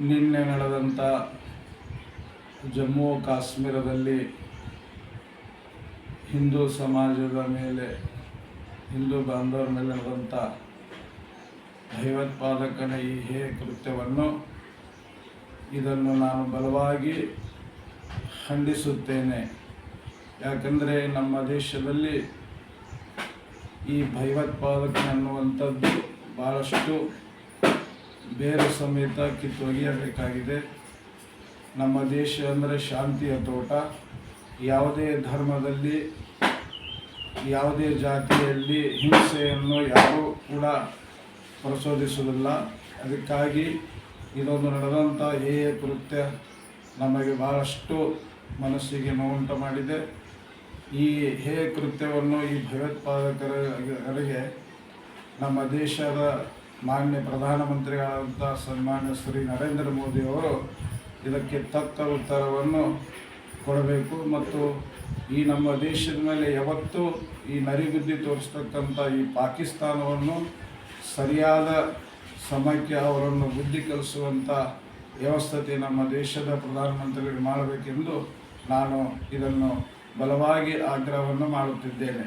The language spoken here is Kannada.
ನಿನ್ನೆ ನಡೆದಂಥ ಜಮ್ಮು ಕಾಶ್ಮೀರದಲ್ಲಿ ಹಿಂದೂ ಸಮಾಜದ ಮೇಲೆ, ಹಿಂದೂ ಬಾಂಧವರ ಮೇಲೆ ನಡೆದಂಥ ಭಯೋತ್ಪಾದಕನ ಈ ಹೇ ಕೃತ್ಯವನ್ನು, ಇದನ್ನು ನಾನು ಬಲವಾಗಿ ಖಂಡಿಸುತ್ತೇನೆ. ಯಾಕಂದರೆ ನಮ್ಮ ದೇಶದಲ್ಲಿ ಈ ಭಯೋತ್ಪಾದಕನನ್ನುವಂಥದ್ದು ಭಾಳಷ್ಟು ಬೇರು ಸಮೇತ ಕಿತ್ತೊಗೆಯಬೇಕಾಗಿದೆ ನಮ್ಮ ದೇಶ ಅಂದರೆ ಶಾಂತಿಯ ತೋಟ. ಯಾವುದೇ ಧರ್ಮದಲ್ಲಿ, ಯಾವುದೇ ಜಾತಿಯಲ್ಲಿ ಹಿಂಸೆಯನ್ನು ಯಾರೂ ಕೂಡ ಪ್ರಚೋದಿಸುವುದಿಲ್ಲ. ಅದಕ್ಕಾಗಿ ಇದೊಂದು ನಡೆದಂಥ ಹೇಯ ಕೃತ್ಯ ನಮಗೆ ಬಹಳಷ್ಟು ಮನಸ್ಸಿಗೆ ನೋವುಂಟು ಮಾಡಿದೆ. ಈ ಹೇಯ ಕೃತ್ಯವನ್ನು ಈ ಭಯೋತ್ಪಾದಕರಿಗೆ ನಮ್ಮ ದೇಶದ ಮಾನ್ಯ ಪ್ರಧಾನಮಂತ್ರಿಗಳಾದಂಥ ಸನ್ಮಾನ್ಯ ಶ್ರೀ ನರೇಂದ್ರ ಮೋದಿಯವರು ಇದಕ್ಕೆ ತಕ್ಕ ಉತ್ತರವನ್ನು ಕೊಡಬೇಕು ಮತ್ತು ಈ ನಮ್ಮ ದೇಶದ ಮೇಲೆ ಯಾವತ್ತೂ ಈ ನರಿಬುದ್ಧಿ ತೋರಿಸ್ತಕ್ಕಂಥ ಈ ಪಾಕಿಸ್ತಾನವನ್ನು ಸರಿಯಾದ ಸಮಯಕ್ಕೆ ಅವರನ್ನು ಬುದ್ಧಿ ಕಲಿಸುವಂಥ ವ್ಯವಸ್ಥೆ ನಮ್ಮ ದೇಶದ ಪ್ರಧಾನಮಂತ್ರಿಗಳು ಮಾಡಬೇಕೆಂದು ನಾನು ಇದನ್ನು ಬಲವಾಗಿ ಆಗ್ರಹವನ್ನು ಮಾಡುತ್ತಿದ್ದೇನೆ.